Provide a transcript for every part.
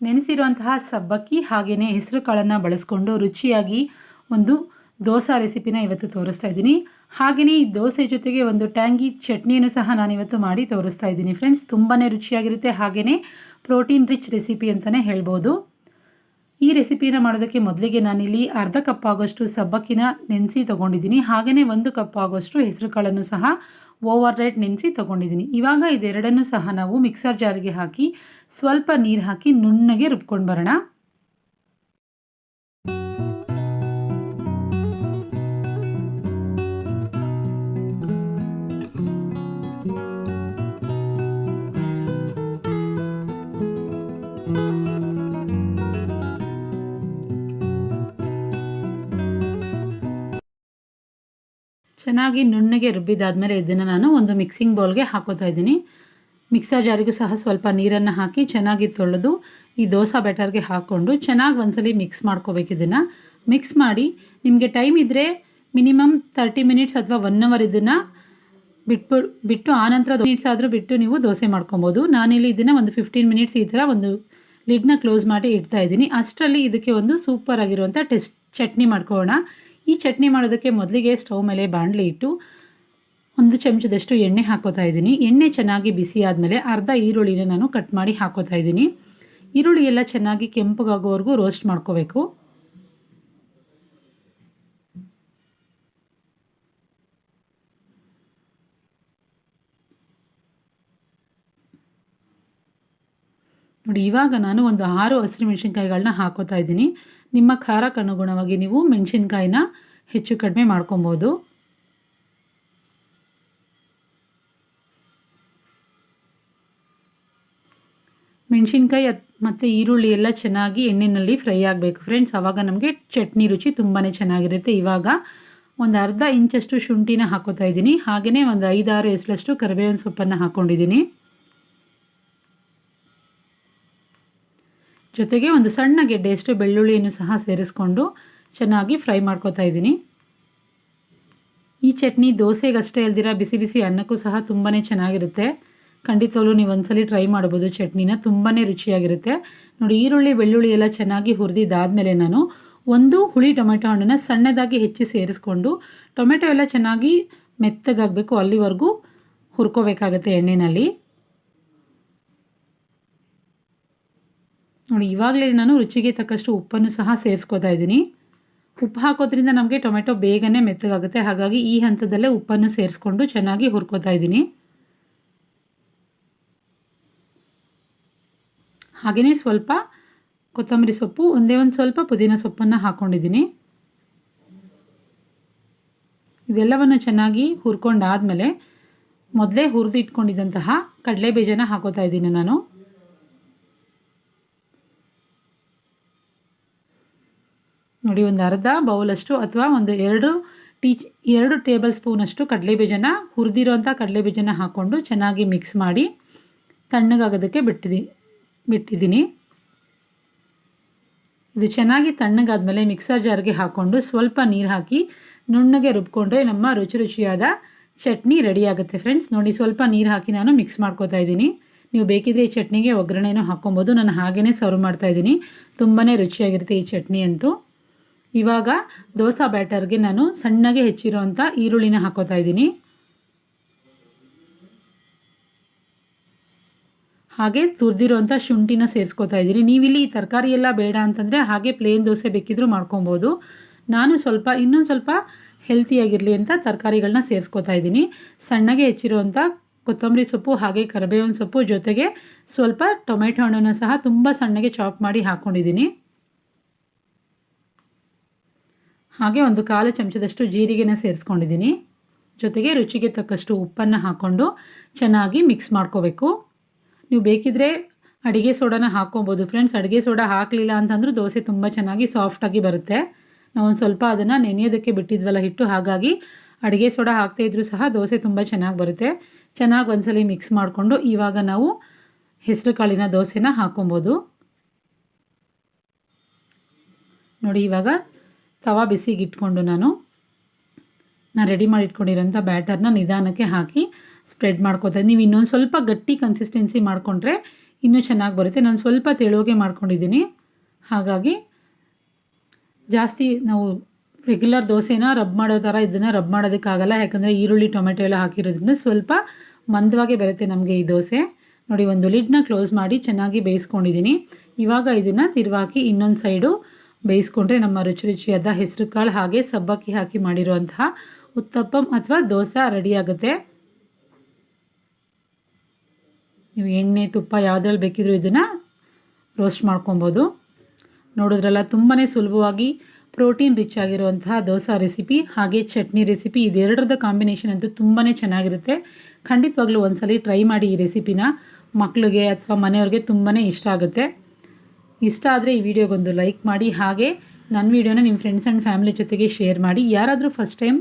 ನೆನೆಸಿರುವಂತಹ ಸಬ್ಬಕ್ಕಿ ಹಾಗೆಯೇ ಹೆಸರು ಕಾಳನ್ನು ಬಳಸ್ಕೊಂಡು ರುಚಿಯಾಗಿ ಒಂದು ದೋಸೆ ರೆಸಿಪಿನ ಇವತ್ತು ತೋರಿಸ್ತಾ ಇದ್ದೀನಿ. ಹಾಗೆಯೇ ಈ ದೋಸೆ ಜೊತೆಗೆ ಒಂದು ಟ್ಯಾಂಗಿ ಚಟ್ನಿಯನ್ನು ಸಹ ನಾನು ಇವತ್ತು ಮಾಡಿ ತೋರಿಸ್ತಾ ಇದ್ದೀನಿ ಫ್ರೆಂಡ್ಸ್. ತುಂಬಾ ರುಚಿಯಾಗಿರುತ್ತೆ ಹಾಗೆಯೇ ಪ್ರೋಟೀನ್ ರಿಚ್ ರೆಸಿಪಿ ಅಂತಲೇ ಹೇಳ್ಬೋದು. ಈ ರೆಸಿಪಿನ ಮಾಡೋದಕ್ಕೆ ಮೊದಲಿಗೆ ನಾನಿಲ್ಲಿ ಅರ್ಧ ಕಪ್ ಆಗೋಷ್ಟು ಸಬ್ಬಕ್ಕಿನ ನೆನೆಸಿ ತೊಗೊಂಡಿದ್ದೀನಿ. ಹಾಗೆಯೇ ಒಂದು ಕಪ್ ಆಗೋಷ್ಟು ಹೆಸರು ಕಾಳನ್ನು ಸಹ ಓವರ್ ನೈಟ್ ನೆನೆಸಿ ತೊಗೊಂಡಿದ್ದೀನಿ. ಇವಾಗ ಇದೆರಡನ್ನೂ ಸಹ ನಾವು ಮಿಕ್ಸರ್ ಜಾರಿಗೆ ಹಾಕಿ ಸ್ವಲ್ಪ ನೀರು ಹಾಕಿ ನುಣ್ಣಗೆ ರುಬ್ಕೊಂಡು ಬರೋಣ. ಚೆನ್ನಾಗಿ ನುಣ್ಣಗೆ ರುಬ್ಬಿದಾದ್ಮೇಲೆ ಇದನ್ನು ನಾನು ಒಂದು ಮಿಕ್ಸಿಂಗ್ ಬೌಲ್ಗೆ ಹಾಕೋತಾ ಇದ್ದೀನಿ. ಮಿಕ್ಸರ್ ಜಾರಿಗೂ ಸಹ ಸ್ವಲ್ಪ ನೀರನ್ನು ಹಾಕಿ ಚೆನ್ನಾಗಿ ತೊಳೆದು ಈ ದೋಸೆ ಬೆಟರ್ಗೆ ಹಾಕ್ಕೊಂಡು ಚೆನ್ನಾಗಿ ಒಂದ್ಸಲಿ ಮಿಕ್ಸ್ ಮಾಡ್ಕೋಬೇಕು ಇದನ್ನು. ಮಿಕ್ಸ್ ಮಾಡಿ ನಿಮಗೆ ಟೈಮ್ ಇದ್ದರೆ ಮಿನಿಮಮ್ ತರ್ಟಿ ಮಿನಿಟ್ಸ್ ಅಥವಾ ಒನ್ ಅವರ್ ಇದನ್ನು ಬಿಟ್ಬಿಟ್ಟು ಬಿಟ್ಟು ಆನಂತರ ಮಿನಿಟ್ಸ್ ಆದರೂ ಬಿಟ್ಟು ನೀವು ದೋಸೆ ಮಾಡ್ಕೊಬೋದು. ನಾನಿಲ್ಲಿ ಇದನ್ನು ಒಂದು ಫಿಫ್ಟೀನ್ ಮಿನಿಟ್ಸ್ ಈ ಥರ ಒಂದು ಲಿಡ್ನ ಕ್ಲೋಸ್ ಮಾಡಿ ಇಡ್ತಾ ಇದ್ದೀನಿ. ಅಷ್ಟರಲ್ಲಿ ಇದಕ್ಕೆ ಒಂದು ಸೂಪರ್ ಆಗಿರುವಂಥ ಟೆಸ್ಟ್ ಚಟ್ನಿ ಮಾಡ್ಕೊಳ್ಳೋಣ. ಈ ಚಟ್ನಿ ಮಾಡೋದಕ್ಕೆ ಮೊದಲಿಗೆ ಸ್ಟವ್ ಮೇಲೆ ಬಾಣಲಿ ಇಟ್ಟು ಒಂದು ಚಮಚದಷ್ಟು ಎಣ್ಣೆ ಹಾಕೋತಾ ಇದ್ದೀನಿ. ಎಣ್ಣೆ ಚೆನ್ನಾಗಿ ಬಿಸಿ ಆದಮೇಲೆ ಅರ್ಧ ಈರುಳ್ಳಿನ ನಾನು ಕಟ್ ಮಾಡಿ ಹಾಕೋತಾ ಇದ್ದೀನಿ. ಈರುಳ್ಳಿ ಎಲ್ಲ ಚೆನ್ನಾಗಿ ಕೆಂಪಗಾಗೋವರೆಗೂ ರೋಸ್ಟ್ ಮಾಡ್ಕೋಬೇಕು. ನೋಡಿ, ಇವಾಗ ನಾನು ಒಂದು ಆರು ಹಸಿರು ಮೆಣಸಿನ್ಕಾಯಿಗಳನ್ನ ಹಾಕೋತಾ ಇದ್ದೀನಿ. ನಿಮ್ಮ ಖಾರಕ್ಕೆ ಅನುಗುಣವಾಗಿ ನೀವು ಮೆಣಸಿನ್ಕಾಯಿನ ಹೆಚ್ಚು ಕಡಿಮೆ ಮಾಡ್ಕೊಬೋದು. ಮೆಣಸಿನ್ಕಾಯಿ ಮತ್ತು ಈರುಳ್ಳಿ ಎಲ್ಲ ಚೆನ್ನಾಗಿ ಎಣ್ಣೆಯಲ್ಲಿ ಫ್ರೈ ಆಗಬೇಕು ಫ್ರೆಂಡ್ಸ್. ಆವಾಗ ನಮಗೆ ಚಟ್ನಿ ರುಚಿ ತುಂಬಾ ಚೆನ್ನಾಗಿರುತ್ತೆ. ಇವಾಗ ಒಂದು ಅರ್ಧ ಇಂಚಷ್ಟು ಶುಂಠಿನ ಹಾಕೋತಾ ಇದ್ದೀನಿ. ಹಾಗೆಯೇ ಒಂದು ಐದಾರು ಎಸಳಷ್ಟು ಕರಿಬೇವಿನ ಸೊಪ್ಪನ್ನು ಹಾಕ್ಕೊಂಡಿದ್ದೀನಿ ಜೊತೆಗೆ ಒಂದು ಸಣ್ಣ ಗೆಡ್ಡೆಯಷ್ಟು ಬೆಳ್ಳುಳ್ಳಿಯನ್ನು ಸಹ ಸೇರಿಸ್ಕೊಂಡು ಚೆನ್ನಾಗಿ ಫ್ರೈ ಮಾಡ್ಕೋತಾ ಇದ್ದೀನಿ. ಈ ಚಟ್ನಿ ದೋಸೆಗಷ್ಟೇ ಅಲ್ದಿರ ಬಿಸಿ ಬಿಸಿ ಅನ್ನಕ್ಕೂ ಸಹ ತುಂಬಾ ಚೆನ್ನಾಗಿರುತ್ತೆ. ಖಂಡಿತವಾಗ್ಲೂ ನೀವು ಒಂದ್ಸಲಿ ಟ್ರೈ ಮಾಡ್ಬೋದು ಚಟ್ನಿನ ತುಂಬಾ ರುಚಿಯಾಗಿರುತ್ತೆ. ನೋಡಿ, ಈರುಳ್ಳಿ, ಬೆಳ್ಳುಳ್ಳಿ ಎಲ್ಲ ಚೆನ್ನಾಗಿ ಹುರಿದಿದ್ದಾದಮೇಲೆ ನಾನು ಒಂದು ಹುಳಿ ಟೊಮೆಟೊ ಹಣ್ಣನ್ನು ಸಣ್ಣದಾಗಿ ಹೆಚ್ಚಿ ಸೇರಿಸ್ಕೊಂಡು ಟೊಮೆಟೊ ಎಲ್ಲ ಚೆನ್ನಾಗಿ ಮೆತ್ತಗಾಗಬೇಕು ಅಲ್ಲಿವರೆಗೂ ಹುರ್ಕೋಬೇಕಾಗತ್ತೆ ಎಣ್ಣೆಯಲ್ಲಿ ನೋಡಿ, ಇವಾಗಲೇ ನಾನು ರುಚಿಗೆ ತಕ್ಕಷ್ಟು ಉಪ್ಪನ್ನು ಸಹ ಸೇರಿಸ್ಕೋತಾ ಇದ್ದೀನಿ. ಉಪ್ಪು ಹಾಕೋದ್ರಿಂದ ನಮಗೆ ಟೊಮೆಟೊ ಬೇಗನೆ ಮೆತ್ತಗಾಗುತ್ತೆ. ಹಾಗಾಗಿ ಈ ಹಂತದಲ್ಲೇ ಉಪ್ಪನ್ನು ಸೇರಿಸ್ಕೊಂಡು ಚೆನ್ನಾಗಿ ಹುರ್ಕೋತಾ ಇದ್ದೀನಿ. ಹಾಗೆಯೇ ಸ್ವಲ್ಪ ಕೊತ್ತಂಬರಿ ಸೊಪ್ಪು, ಒಂದೇ ಒಂದು ಸ್ವಲ್ಪ ಪುದೀನ ಸೊಪ್ಪನ್ನು ಹಾಕ್ಕೊಂಡಿದ್ದೀನಿ ಇದೆಲ್ಲವನ್ನು ಚೆನ್ನಾಗಿ ಹುರ್ಕೊಂಡಾದಮೇಲೆ ಮೊದಲೇ ಹುರಿದಿಟ್ಕೊಂಡಿದ್ದಂತಹ ಕಡಲೆ ಬೀಜನ ಹಾಕೋತಾ ಇದ್ದೀನಿ ನಾನು. ನೋಡಿ, ಒಂದು ಅರ್ಧ ಬೌಲಷ್ಟು ಅಥವಾ ಒಂದು ಎರಡು ಟೀ ಎರಡು ಟೇಬಲ್ ಸ್ಪೂನಷ್ಟು ಕಡಲೆ ಬೀಜನ ಹುರಿದಿರೋಂಥ ಕಡಲೆ ಬೀಜನ ಹಾಕ್ಕೊಂಡು ಚೆನ್ನಾಗಿ ಮಿಕ್ಸ್ ಮಾಡಿ ತಣ್ಣಗಾಗೋದಕ್ಕೆ ಬಿಟ್ಟಿದ್ದೀನಿ ಬಿಟ್ಟಿದ್ದೀನಿ ಇದು ಚೆನ್ನಾಗಿ ತಣ್ಣಗಾದಮೇಲೆ ಮಿಕ್ಸರ್ ಜಾರ್ಗೆ ಹಾಕ್ಕೊಂಡು ಸ್ವಲ್ಪ ನೀರು ಹಾಕಿ ನುಣ್ಣಗೆ ರುಬ್ಕೊಂಡ್ರೆ ನಮ್ಮ ರುಚಿ ರುಚಿಯಾದ ಚಟ್ನಿ ರೆಡಿ ಆಗುತ್ತೆ ಫ್ರೆಂಡ್ಸ್. ನೋಡಿ, ಸ್ವಲ್ಪ ನೀರು ಹಾಕಿ ನಾನು ಮಿಕ್ಸ್ ಮಾಡ್ಕೋತಾ ಇದ್ದೀನಿ. ನೀವು ಬೇಕಿದ್ರೆ ಈ ಚಟ್ನಿಗೆ ಒಗ್ಗರಣೆನೂ ಹಾಕ್ಕೊಬೋದು. ನಾನು ಹಾಗೇ ಸರ್ವ್ ಮಾಡ್ತಾಯಿದ್ದೀನಿ ತುಂಬಾ ರುಚಿಯಾಗಿರುತ್ತೆ ಈ ಚಟ್ನಿ ಅಂತೂ. ಇವಾಗ ದೋಸೆ ಬ್ಯಾಟರ್ಗೆ ನಾನು ಸಣ್ಣಗೆ ಹೆಚ್ಚಿರೋವಂಥ ಈರುಳ್ಳಿನ ಹಾಕೋತಾ ಇದ್ದೀನಿ. ಹಾಗೆ ತುರಿದಿರೋಂಥ ಶುಂಠಿನ ಸೇರಿಸ್ಕೋತಾ ಇದ್ದೀನಿ. ನೀವಿಲ್ಲಿ ಈ ತರಕಾರಿ ಎಲ್ಲ ಬೇಡ ಅಂತಂದರೆ ಹಾಗೆ ಪ್ಲೇನ್ ದೋಸೆ ಬೇಕಿದ್ರೂ ಮಾಡ್ಕೊಬೋದು. ನಾನು ಸ್ವಲ್ಪ, ಇನ್ನೊಂದು ಸ್ವಲ್ಪ ಹೆಲ್ತಿಯಾಗಿರಲಿ ಅಂತ ತರಕಾರಿಗಳನ್ನ ಸೇರಿಸ್ಕೋತಾ ಇದ್ದೀನಿ. ಸಣ್ಣಗೆ ಹೆಚ್ಚಿರುವಂಥ ಕೊತ್ತಂಬರಿ ಸೊಪ್ಪು ಹಾಗೆ ಕರಿಬೇವಿನ ಸೊಪ್ಪು ಜೊತೆಗೆ ಸ್ವಲ್ಪ ಟೊಮೆಟೊ ಹಣ್ಣನ್ನು ಸಹ ತುಂಬ ಸಣ್ಣಗೆ ಚಾಪ್ ಮಾಡಿ ಹಾಕ್ಕೊಂಡಿದ್ದೀನಿ ಹಾಗೆ ಒಂದು ಕಾಲು ಚಮಚದಷ್ಟು ಜೀರಿಗೆನ ಸೇರಿಸ್ಕೊಂಡಿದ್ದೀನಿ. ಜೊತೆಗೆ ರುಚಿಗೆ ತಕ್ಕಷ್ಟು ಉಪ್ಪನ್ನು ಹಾಕ್ಕೊಂಡು ಚೆನ್ನಾಗಿ ಮಿಕ್ಸ್ ಮಾಡ್ಕೋಬೇಕು. ನೀವು ಬೇಕಿದ್ರೆ ಅಡುಗೆ ಸೋಡಾನ ಹಾಕ್ಕೊಬೋದು. ಫ್ರೆಂಡ್ಸ್ ಅಡುಗೆ ಸೋಡಾ ಹಾಕಲಿಲ್ಲ ಅಂತಂದ್ರೂ ದೋಸೆ ತುಂಬ ಚೆನ್ನಾಗಿ ಸಾಫ್ಟಾಗಿ ಬರುತ್ತೆ. ನಾವೊಂದು ಸ್ವಲ್ಪ ಅದನ್ನು ನೆನೆಯೋದಕ್ಕೆ ಬಿಟ್ಟಿದ್ವಲ್ಲ ಹಿಟ್ಟು, ಹಾಗಾಗಿ ಅಡುಗೆ ಸೋಡಾ ಹಾಕ್ತಾಯಿದ್ರೂ ಸಹ ದೋಸೆ ತುಂಬ ಚೆನ್ನಾಗಿ ಬರುತ್ತೆ. ಚೆನ್ನಾಗಿ ಒಂದ್ಸಲಿ ಮಿಕ್ಸ್ ಮಾಡಿಕೊಂಡು ಇವಾಗ ನಾವು ಹೆಸರು ಕಾಳಿನ ದೋಸೆನ ಹಾಕ್ಕೊಬೋದು. ನೋಡಿ ಇವಾಗ ತವಾ ಬಿಸಿಗೆ ಇಟ್ಕೊಂಡು ನಾನು ನಾನು ರೆಡಿ ಮಾಡಿ ಇಟ್ಕೊಂಡಿರೋಂಥ ಬ್ಯಾಟರ್ನ ನಿಧಾನಕ್ಕೆ ಹಾಕಿ ಸ್ಪ್ರೆಡ್ ಮಾಡ್ಕೋತಾರೆ ನೀವು ಇನ್ನೊಂದು ಸ್ವಲ್ಪ ಗಟ್ಟಿ ಕನ್ಸಿಸ್ಟೆನ್ಸಿ ಮಾಡಿಕೊಂಡ್ರೆ ಇನ್ನೂ ಚೆನ್ನಾಗಿ ಬರುತ್ತೆ. ನಾನು ಸ್ವಲ್ಪ ತೆಳುವಾಗೆ ಮಾಡ್ಕೊಂಡಿದ್ದೀನಿ. ಹಾಗಾಗಿ ಜಾಸ್ತಿ ನಾವು ರೆಗ್ಯುಲರ್ ದೋಸೆನ ರಬ್ ಮಾಡೋ ಥರ ಇದನ್ನು ರಬ್ ಮಾಡೋದಕ್ಕಾಗಲ್ಲ. ಯಾಕಂದರೆ ಈರುಳ್ಳಿ, ಟೊಮೆಟೊ ಎಲ್ಲ ಹಾಕಿರೋದ್ರಿಂದ ಸ್ವಲ್ಪ ಮಂದವಾಗಿ ಬರುತ್ತೆ ನಮಗೆ ಈ ದೋಸೆ. ನೋಡಿ, ಒಂದು ಲಿಡ್ನ ಕ್ಲೋಸ್ ಮಾಡಿ ಚೆನ್ನಾಗಿ ಬೇಯಿಸ್ಕೊಂಡಿದ್ದೀನಿ. ಇವಾಗ ಇದನ್ನು ತಿರುವಾಕಿ ಇನ್ನೊಂದು ಸೈಡು ಬೇಯಿಸ್ಕೊಂಡ್ರೆ ನಮ್ಮ ರುಚಿ ರುಚಿಯಾದ ಹೆಸರು ಕಾಳು ಹಾಗೆ ಸಬ್ಬಕ್ಕಿ ಹಾಕಿ ಮಾಡಿರುವಂತಹ ಉತ್ತಪ್ಪಂ ಅಥವಾ ದೋಸೆ ರೆಡಿ ಆಗುತ್ತೆ ನೀವು ಎಣ್ಣೆ, ತುಪ್ಪ ಯಾವುದ್ರಲ್ಲಿ ಬೇಕಿದ್ರೂ ಇದನ್ನು ರೋಸ್ಟ್ ಮಾಡ್ಕೊಬೋದು. ನೋಡಿದ್ರಲ್ಲ ತುಂಬಾ ಸುಲಭವಾಗಿ ಪ್ರೋಟೀನ್ ರಿಚ್ ಆಗಿರುವಂತಹ ದೋಸೆ ರೆಸಿಪಿ ಹಾಗೆ ಚಟ್ನಿ ರೆಸಿಪಿ ಇದೆರಡರದ ಕಾಂಬಿನೇಷನ್ ಅಂತೂ ತುಂಬಾ ಚೆನ್ನಾಗಿರುತ್ತೆ. ಖಂಡಿತವಾಗ್ಲೂ ಒಂದ್ಸಲಿ ಟ್ರೈ ಮಾಡಿ ಈ ರೆಸಿಪಿನ ಮಕ್ಕಳಿಗೆ ಅಥವಾ ಮನೆಯವ್ರಿಗೆ ತುಂಬಾ ಇಷ್ಟ ಆಗುತ್ತೆ. ಇಷ್ಟ ಆದರೆ ಈ ವಿಡಿಯೋಗೊಂದು ಲೈಕ್ ಮಾಡಿ, ಹಾಗೆ ನನ್ನ ವಿಡಿಯೋನ ನಿಮ್ಮ ಫ್ರೆಂಡ್ಸ್ ಆ್ಯಂಡ್ ಫ್ಯಾಮಿಲಿ ಜೊತೆಗೆ ಶೇರ್ ಮಾಡಿ. ಯಾರಾದರೂ ಫಸ್ಟ್ ಟೈಮ್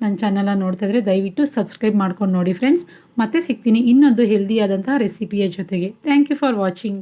ನನ್ನ ಚಾನಲ್ನ ನೋಡ್ತಾ ಇದ್ದರೆ ದಯವಿಟ್ಟು ಸಬ್ಸ್ಕ್ರೈಬ್ ಮಾಡ್ಕೊಂಡು ನೋಡಿ ಫ್ರೆಂಡ್ಸ್ ಮತ್ತೆ ಸಿಗ್ತೀನಿ ಇನ್ನೊಂದು ಹೆಲ್ದಿಯಾದಂತಹ ರೆಸಿಪಿಯ ಜೊತೆಗೆ. Thank you for watching